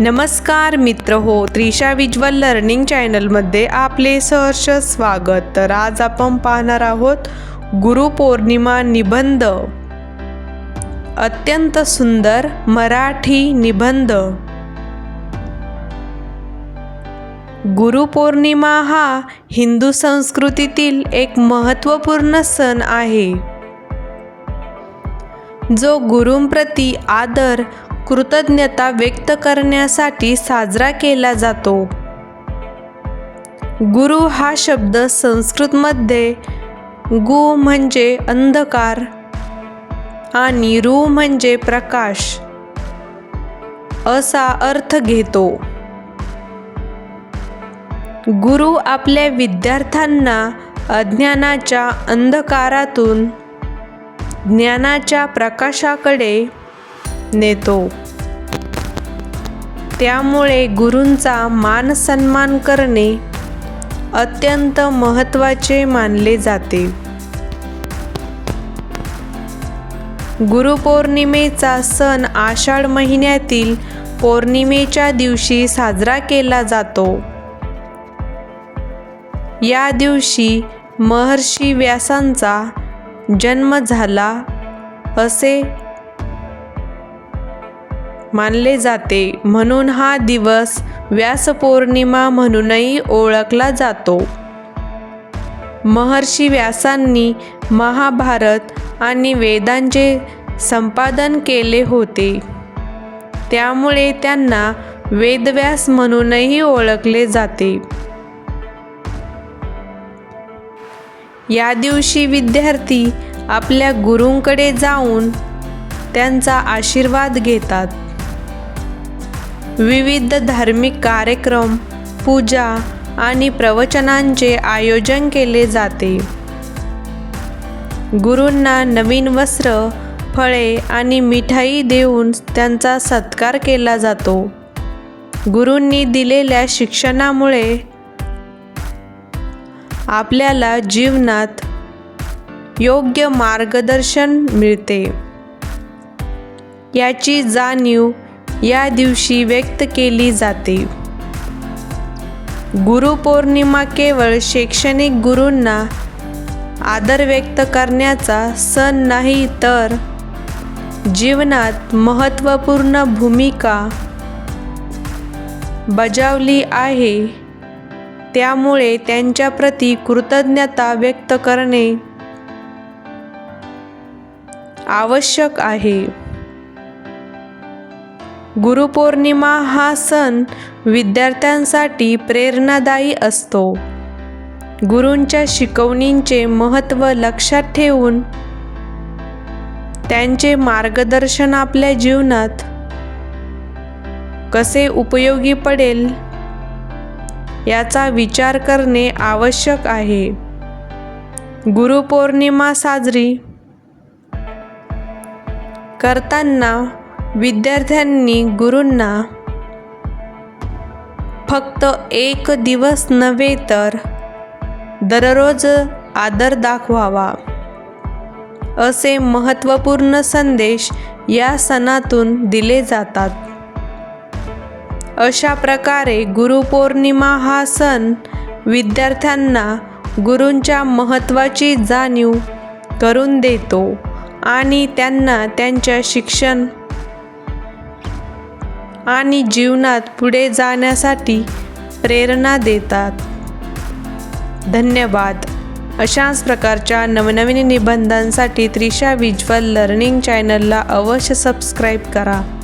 नमस्कार मित्र हो त्रिशा विज्वल लर्निंग चॅनलमध्ये आपले सहर्ष स्वागत. तर आज आपण पाहणार आहोत गुरुपौर्णिमा निबंध. अत्यंत सुंदर मराठी निबंध. गुरुपौर्णिमा हा हिंदू संस्कृतीतील एक महत्त्वपूर्ण सण आहे. जो गुरुंप्रती आदर कृतज्ञता व्यक्त करण्यासाठी साजरा केला जातो. गुरु हा शब्द संस्कृतमध्ये गु म्हणजे अंधकार आणि रू म्हणजे प्रकाश असा अर्थ घेतो. गुरु आपल्या विद्यार्थ्यांना अज्ञानाच्या अंधकारातून ज्ञानाच्या प्रकाशाकडे नेतो. त्यामुळे गुरूंचा मान सन्मान करणे अत्यंत महत्त्वाचे मानले जाते. गुरुपौर्णिमेचा सण आषाढ महिन्यातील पौर्णिमेच्या दिवशी साजरा केला जातो. या दिवशी महर्षी व्यासांचा जन्म झाला असे मानले जाते. म्हणून हा दिवस व्यासपौर्णिमा म्हणूनही ओळखला जातो. महर्षी व्यासांनी महाभारत आणि वेदांचे संपादन केले होते. त्यामुळे त्यांना वेदव्यास म्हणूनही ओळखले जाते. या दिवशी विद्यार्थी आपल्या गुरूंकडे जाऊन त्यांचा आशीर्वाद घेतात. विविध धार्मिक कार्यक्रम पूजा आणि प्रवचनांचे आयोजन केले जाते. गुरूंना नवीन वस्त्र फळे आणि मिठाई देऊन त्यांचा सत्कार केला जातो. गुरूंनी दिलेल्या शिक्षणामुळे आपल्याला जीवनात योग्य मार्गदर्शन मिळते. याची जाणीव या दिवशी व्यक्त केली जाते. गुरुपौर्णिमा केवळ शैक्षणिक गुरूंना आदर व्यक्त करण्याचा सण नाही तर जीवनात महत्त्वपूर्ण भूमिका बजावली आहे. त्यामुळे त्यांच्याप्रती कृतज्ञता व्यक्त करणे आवश्यक आहे. गुरुपौर्णिमा हा सण विद्यार्थ्यांसाठी प्रेरणादायी असतो. गुरूंच्या शिकवणींचे महत्त्व लक्षात ठेवून त्यांचे मार्गदर्शन आपल्या जीवनात कसे उपयोगी पडेल याचा विचार करणे आवश्यक आहे. गुरुपौर्णिमा साजरी करताना विद्यार्थ्यांनी गुरूंना फक्त एक दिवस नव्हे तर दररोज आदर दाखवावा. असे महत्त्वपूर्ण संदेश या सणातून दिले जातात. अशा प्रकारे गुरुपौर्णिमा हा सण विद्यार्थ्यांना गुरूंच्या महत्त्वाची जाणीव करून देतो आणि त्यांना त्यांच्या शिक्षण आणि जीवनात पुढे जाण्यासाठी प्रेरणा देतात. धन्यवाद. अशाच प्रकारच्या नवनवीन निबंधांसाठी त्रिशा विज्वल लर्निंग चॅनलला अवश्य सबस्क्राईब करा.